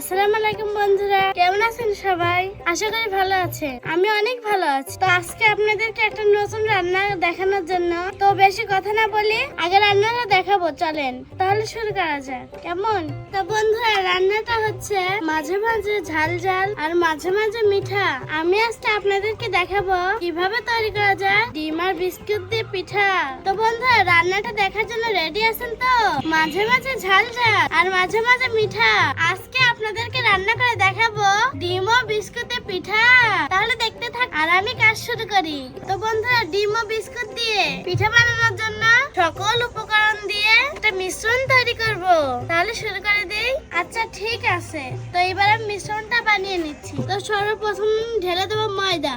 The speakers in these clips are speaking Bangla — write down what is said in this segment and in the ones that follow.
আসসালামু আলাইকুম বন্ধুরা, কেমন আছেন সবাই? আশা করি ভালো আছেন। আমি অনেক ভালো আছি। তো আজকে আপনাদেরকে একটা নতুন রান্না দেখানোর জন্য। তো বেশি কথা না বলি আগে রান্নাটা দেখাবো, চলেন। তাহলে শুরু করা যাক। কেমন? তো বন্ধুরা, রান্নাটা হচ্ছে মাঝে মাঝে ঝাল ঝাল আর মাঝে মাঝে মিঠা। আমি আজকে আপনাদেরকে দেখাবো কীভাবে তৈরি করা যায় ডিম আর বিস্কুট দিয়ে পিঠা। তো বন্ধুরা, রান্নাটা দেখার জন্য রেডি আছেন তো? মাঝে মাঝে ঝাল ঝাল আর মাঝে মাঝে মিঠা। আজকে আপনাদেরকে রান্না করে দেখাবো। ডিম ও বিস্কুটে পিঠা। তাহলে দেখতে থাক, আর আমি কাজ শুরু করি। তো বন্ধুরা, ডিম ও বিস্কুট দিয়ে পিঠা বানানোর জন্য সকল উপকরণ দিয়ে একটা মিশ্রণ তৈরি করব। তাহলে শুরু করে দেই। আচ্ছা ঠিক আছে। তো এবার আমি মিশ্রণটা বানিয়ে নিচ্ছি। তো সর্বপ্রথম ঢেলে দেবো ময়দা।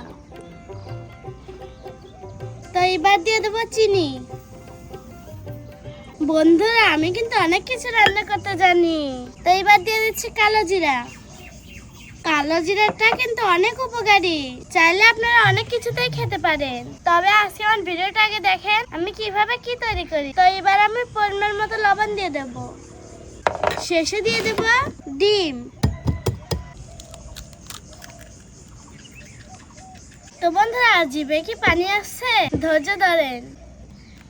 তো এবার দিয়ে দেবো চিনি। বন্ধুরা, আমি কিন্তু অনেক কিছু রান্না করতে জানি। তো এবার দিয়ে দিচ্ছি কালো জিরা। কালো জিরাটা কিন্তু অনেক উপকারী। চাইলে আপনারা অনেক কিছুতেই খেতে পারেন। তবে আজকে আমার ভিডিওটা আগে দেখেন, আমি কীভাবে কি তৈরি করি। তো এবার আমি পরিমাণ মতো লবণ দিয়ে দেব। শেষে দিয়ে দেব ডিম। তো বন্ধুরা, জিভে কি পানি আসছে? ধৈর্য ধরেন।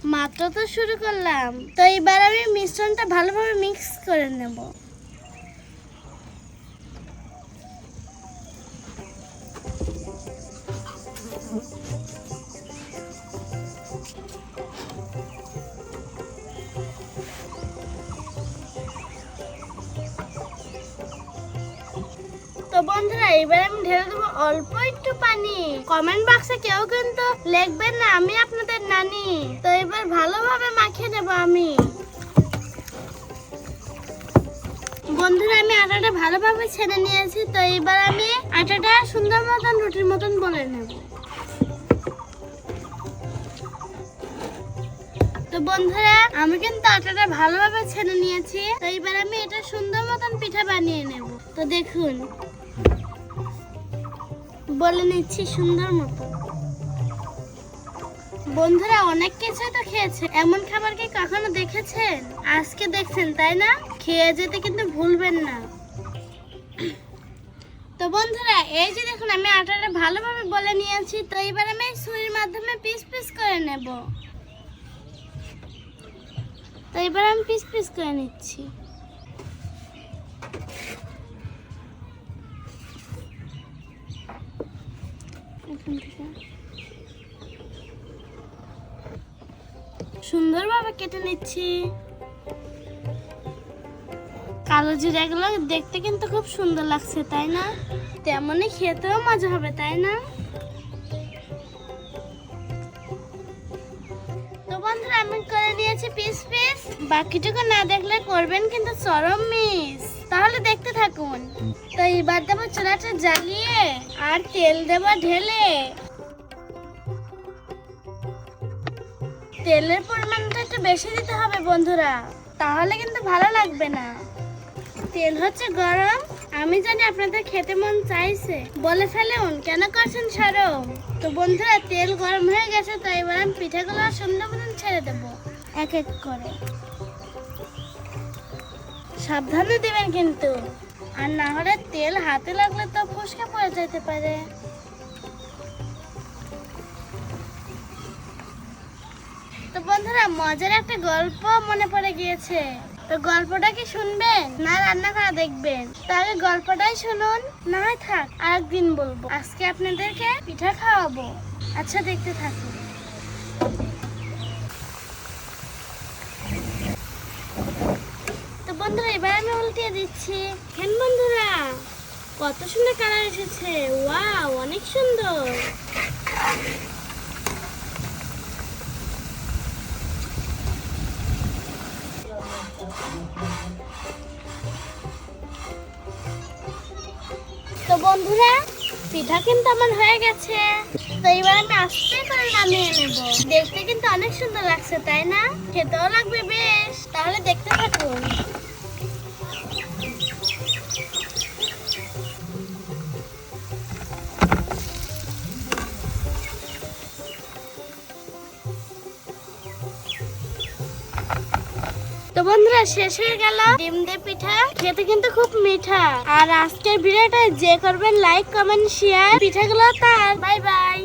মাত্র তো শুরু করলাম। তো এবার আমি মিশ্রণটা ভালোভাবে মিক্স করে নেব। বন্ধুরা, এবার আমি ঢেলে দেবো অল্প একটু পানি। কমেন্ট বক্সে কেউ কিন্তু লিখবেন না, আমি আপনাদের নানি। তো এবার ভালোভাবে মাখিয়ে দেবো আমি। বন্ধুরা, আমি আটাটা ভালোভাবে ছেড়ে নিয়েছি, তো এবার আমি আটাটা সুন্দর মতন, রুটির মতন বলে নেব। তো বন্ধুরা, আমি কিন্তু আটাটা ভালোভাবে ছেড়ে নিয়েছি, তো এবার আমি এটা সুন্দর মতন পিঠা বানিয়ে নেব। তো দেখুন। বলে নিচ্ছি সুন্দর মতো। বন্ধুরা, অনেক কিছুই তো খেয়েছে। এমন খাবার কি কখনো দেখেছেন? আজকে দেখছেন, তাই না? খেয়ে যেতে কিন্তু ভুলবেন না। তো বন্ধুরা, এই যে দেখুন, আমি আটাটা ভালোভাবে বলে নিয়েছি, তো এবার আমি ছুরির মাধ্যমে পিস পিস করে নেব। তো এবার আমি পিস পিস করে নিচ্ছি। সুন্দরভাবে কেটে নিচ্ছি। কালো জিরাগুলো দেখতে কিন্তু খুব সুন্দর লাগছে, তাই না? তেমনই খেতেও মজা হবে, তাই না? বন্ধুরা, আমি করে নিয়েছি পিস পিস বাকিটুকু না দেখলে করবেন কিন্তু চরম মিস তাহলে দেখতে থাকুন। তো এবার দেবো চুলাটা জ্বালিয়ে, আর তেল দেবো ঢেলে। তেলের পরিমাণটা একটু বেশি দিতে হবে বন্ধুরা, তাহলে কিন্তু ভালো লাগবে না। তেল হচ্ছে গরম আমি জানি আপনাদের খেতে মন চাইছে। বলে ফেলুন, কেন করছেন সরম? তো বন্ধুরা, তেল গরম হয়ে গেছে তো এবার আমি পিঠাগুলো সুন্দর মতন ছেড়ে দেবো, এক এক করে। সাবধানে দিবেন কিন্তু। আর না হলে তেল হাতে লাগলে তো ফসকে পড়ে যেতে পারে। তো বন্ধুরা, মজার একটা গল্প মনে পড়ে গিয়েছে। তো গল্পটা কি শুনবেন? না রান্না করা দেখবেন? তাহলে গল্পটাই শুনুন, না হয় থাক, আরেকদিন বলব। আজকে আপনাদেরকে পিঠা খাওয়াবো। আচ্ছা দেখতে থাকুন। তো বন্ধুরা, এবার আমি উল্টিয়ে দিচ্ছি। হ্যাঁ বন্ধুরা? কত সুন্দর কালার এসেছে। ওয়াও, অনেক সুন্দর। তো বন্ধুরা, পিঠা কিন্তু আমার হয়ে গেছে। তো এবার আমি আস্তে করে নামিয়ে নেব। দেখতে কিন্তু অনেক সুন্দর লাগছে, তাই না? খেতেও লাগবে বেশ। তাহলে দেখতে থাকুন। তো বন্ধুরা, শেষ হয়ে গেল ডিম দিয়ে পিঠা। খেতে কিন্তু খুব মিঠা। আর আজকের ভিডিওটা যে করবেন লাইক কমেন্ট শেয়ার পিঠাগুলো তার। Bye bye